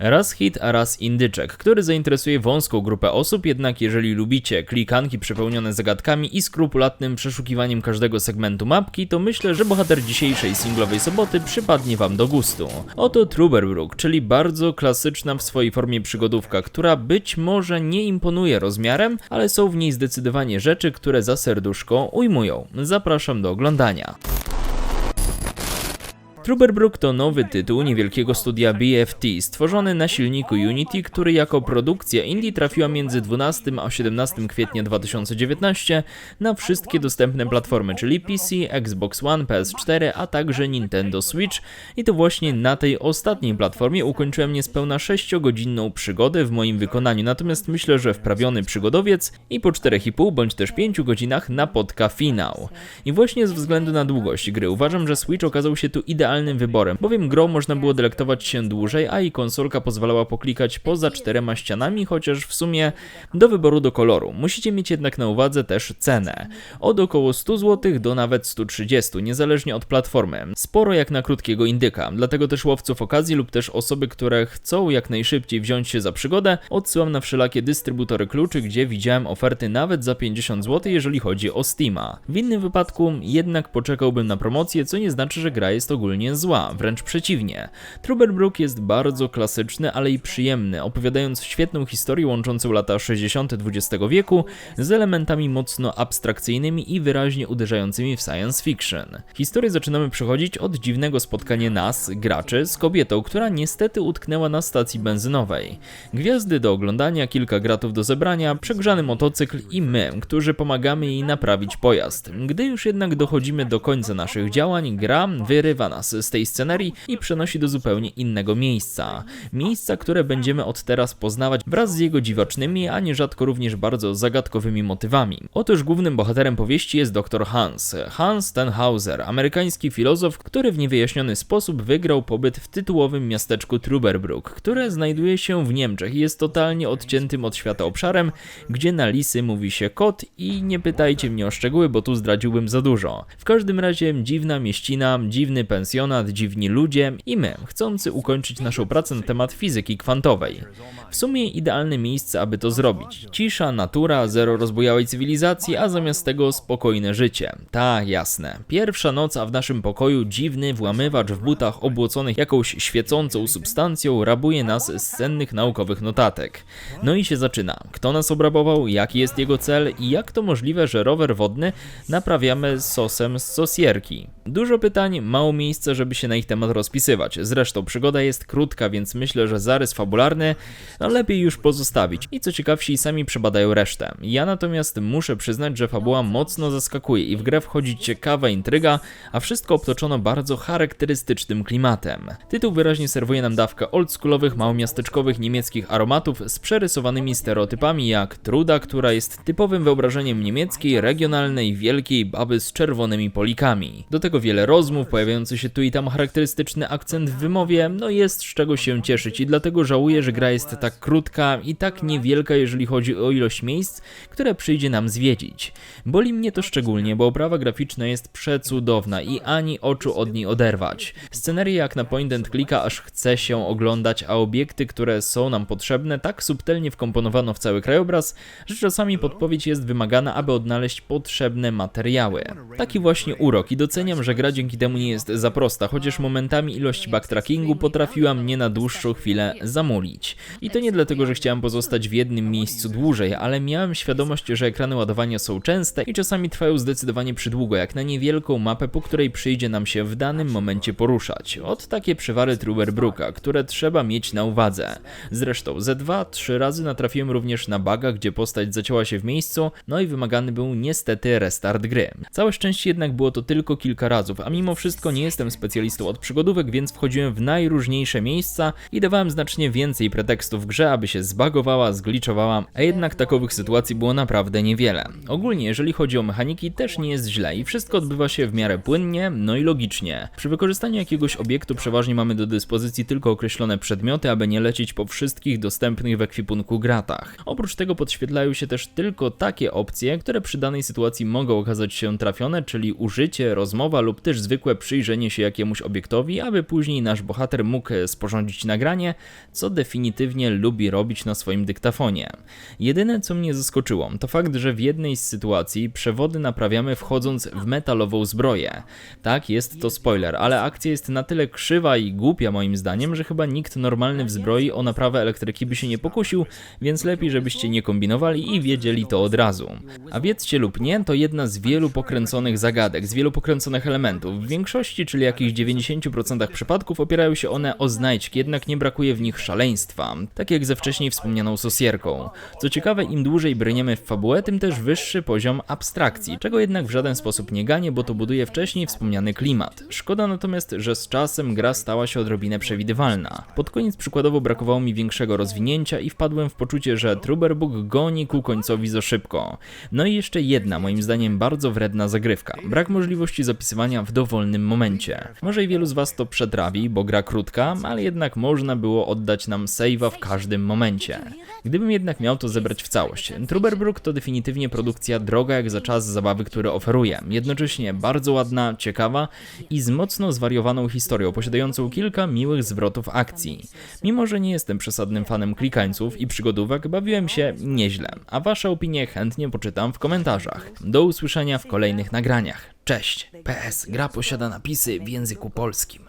Raz hit, a raz indyczek, który zainteresuje wąską grupę osób, jednak jeżeli lubicie klikanki przepełnione zagadkami i skrupulatnym przeszukiwaniem każdego segmentu mapki, to myślę, że bohater dzisiejszej singlowej soboty przypadnie wam do gustu. Oto Truberbrook, czyli bardzo klasyczna w swojej formie przygodówka, która być może nie imponuje rozmiarem, ale są w niej zdecydowanie rzeczy, które za serduszko ujmują. Zapraszam do oglądania. Truberbrook to nowy tytuł niewielkiego studia BFT, stworzony na silniku Unity, który jako produkcja indie trafiła między 12 a 17 kwietnia 2019 na wszystkie dostępne platformy, czyli PC, Xbox One, PS4, a także Nintendo Switch. I to właśnie na tej ostatniej platformie ukończyłem niespełna 6-godzinną przygodę w moim wykonaniu, natomiast myślę, że wprawiony przygodowiec i po 4,5 bądź też 5 godzinach napotka finał. I właśnie ze względu na długość gry uważam, że Switch okazał się tu idealnym wyborem, bowiem grą można było delektować się dłużej, a i konsolka pozwalała poklikać poza czterema ścianami, chociaż w sumie do wyboru do koloru. Musicie mieć jednak na uwadze też cenę. Od około 100 zł do nawet 130, niezależnie od platformy. Sporo jak na krótkiego indyka, dlatego też łowców okazji lub też osoby, które chcą jak najszybciej wziąć się za przygodę, odsyłam na wszelakie dystrybutory kluczy, gdzie widziałem oferty nawet za 50 zł, jeżeli chodzi o Steama. W innym wypadku jednak poczekałbym na promocję, co nie znaczy, że gra jest ogólnie zła, wręcz przeciwnie. Truberbrook jest bardzo klasyczny, ale i przyjemny, opowiadając świetną historię łączącą lata 60. XX wieku z elementami mocno abstrakcyjnymi i wyraźnie uderzającymi w science fiction. Historię zaczynamy przechodzić od dziwnego spotkania nas, graczy, z kobietą, która niestety utknęła na stacji benzynowej. Gwiazdy do oglądania, kilka gratów do zebrania, przegrzany motocykl i my, którzy pomagamy jej naprawić pojazd. Gdy już jednak dochodzimy do końca naszych działań, gra wyrywa nas z tej scenerii i przenosi do zupełnie innego miejsca. Miejsca, które będziemy od teraz poznawać wraz z jego dziwacznymi, a nierzadko również bardzo zagadkowymi motywami. Otóż głównym bohaterem powieści jest dr Hans. Hans Tenhauser, amerykański filozof, który w niewyjaśniony sposób wygrał pobyt w tytułowym miasteczku Truberbrook, które znajduje się w Niemczech i jest totalnie odciętym od świata obszarem, gdzie na lisy mówi się kot i nie pytajcie mnie o szczegóły, bo tu zdradziłbym za dużo. W każdym razie dziwna mieścina, dziwny pensjonat, pasjonat, dziwni ludzie i my, chcący ukończyć naszą pracę na temat fizyki kwantowej. W sumie idealne miejsce, aby to zrobić. Cisza, natura, zero rozbujałej cywilizacji, a zamiast tego spokojne życie. Tak, jasne. Pierwsza noc, a w naszym pokoju dziwny włamywacz w butach obłoconych jakąś świecącą substancją rabuje nas z cennych naukowych notatek. No i się zaczyna. Kto nas obrabował, jaki jest jego cel i jak to możliwe, że rower wodny naprawiamy sosem z sosierki. Dużo pytań, mało miejsca, żeby się na ich temat rozpisywać. Zresztą przygoda jest krótka, więc myślę, że zarys fabularny no lepiej już pozostawić. I co ciekawsi, sami przebadają resztę. Ja natomiast muszę przyznać, że fabuła mocno zaskakuje i w grę wchodzi ciekawa intryga, a wszystko obtoczono bardzo charakterystycznym klimatem. Tytuł wyraźnie serwuje nam dawkę oldschoolowych, małomiasteczkowych niemieckich aromatów z przerysowanymi stereotypami jak truda, która jest typowym wyobrażeniem niemieckiej, regionalnej, wielkiej baby z czerwonymi polikami. Do tego wiele rozmów, pojawiający się tu i tam charakterystyczny akcent w wymowie, no jest z czego się cieszyć i dlatego żałuję, że gra jest tak krótka i tak niewielka, jeżeli chodzi o ilość miejsc, które przyjdzie nam zwiedzić. Boli mnie to szczególnie, bo oprawa graficzna jest przecudowna i ani oczu od niej oderwać. Scenerię jak na point and clicka aż chce się oglądać, a obiekty, które są nam potrzebne, tak subtelnie wkomponowano w cały krajobraz, że czasami podpowiedź jest wymagana, aby odnaleźć potrzebne materiały. Taki właśnie urok i doceniam, że gra dzięki temu nie jest za prosta, chociaż momentami ilość backtrackingu potrafiła mnie na dłuższą chwilę zamulić. I to nie dlatego, że chciałem pozostać w jednym miejscu dłużej, ale miałem świadomość, że ekrany ładowania są częste i czasami trwają zdecydowanie przydługo, jak na niewielką mapę, po której przyjdzie nam się w danym momencie poruszać. Od takie przywary Truberbrooka, które trzeba mieć na uwadze. Zresztą ze dwa, trzy razy natrafiłem również na baga, gdzie postać zacięła się w miejscu, no i wymagany był niestety restart gry. Całe szczęście jednak było to tylko kilka razów, a mimo wszystko nie jestem specjalistą od przygodówek, więc wchodziłem w najróżniejsze miejsca i dawałem znacznie więcej pretekstów grze, aby się zbagowała, zgliczowała, a jednak takowych sytuacji było naprawdę niewiele. Ogólnie, jeżeli chodzi o mechaniki, też nie jest źle i wszystko odbywa się w miarę płynnie, no i logicznie. Przy wykorzystaniu jakiegoś obiektu przeważnie mamy do dyspozycji tylko określone przedmioty, aby nie lecieć po wszystkich dostępnych w ekwipunku gratach. Oprócz tego podświetlają się też tylko takie opcje, które przy danej sytuacji mogą okazać się trafione, czyli użycie, rozmowa lub też zwykłe przyjrzenie się jakiemuś obiektowi, aby później nasz bohater mógł e, sporządzić nagranie, co definitywnie lubi robić na swoim dyktafonie. Jedyne co mnie zaskoczyło, to fakt, że w jednej z sytuacji przewody naprawiamy wchodząc w metalową zbroję. Tak, jest to spoiler, ale akcja jest na tyle krzywa i głupia moim zdaniem, że chyba nikt normalny w zbroi o naprawę elektryki by się nie pokusił, więc lepiej żebyście nie kombinowali i wiedzieli to od razu. A wiedzcie lub nie, to jedna z wielu pokręconych zagadek, z wielu pokręconych elementów. W większości, czyli jakichś 90% przypadków opierają się one o znajdźki, jednak nie brakuje w nich szaleństwa, tak jak ze wcześniej wspomnianą sosierką. Co ciekawe, im dłużej brniemy w fabułę, tym też wyższy poziom abstrakcji, czego jednak w żaden sposób nie ganie, bo to buduje wcześniej wspomniany klimat. Szkoda natomiast, że z czasem gra stała się odrobinę przewidywalna. Pod koniec przykładowo brakowało mi większego rozwinięcia i wpadłem w poczucie, że Truberbug goni ku końcowi za szybko. No i jeszcze jedna, moim zdaniem bardzo wredna zagrywka. Brak możliwości zapisywania w dowolnym momencie. Może i wielu z was to przetrawi, bo gra krótka, ale jednak można było oddać nam save'a w każdym momencie. Gdybym jednak miał to zebrać w całość, Truberbrook to definitywnie produkcja droga jak za czas zabawy, który oferuje. Jednocześnie bardzo ładna, ciekawa i z mocno zwariowaną historią, posiadającą kilka miłych zwrotów akcji. Mimo, że nie jestem przesadnym fanem klikańców i przygodówek, bawiłem się nieźle, a wasze opinie chętnie poczytam w komentarzach. Do usłyszenia w kolejnych nagraniach. Cześć! PS. Gra posiada napisy w języku polskim.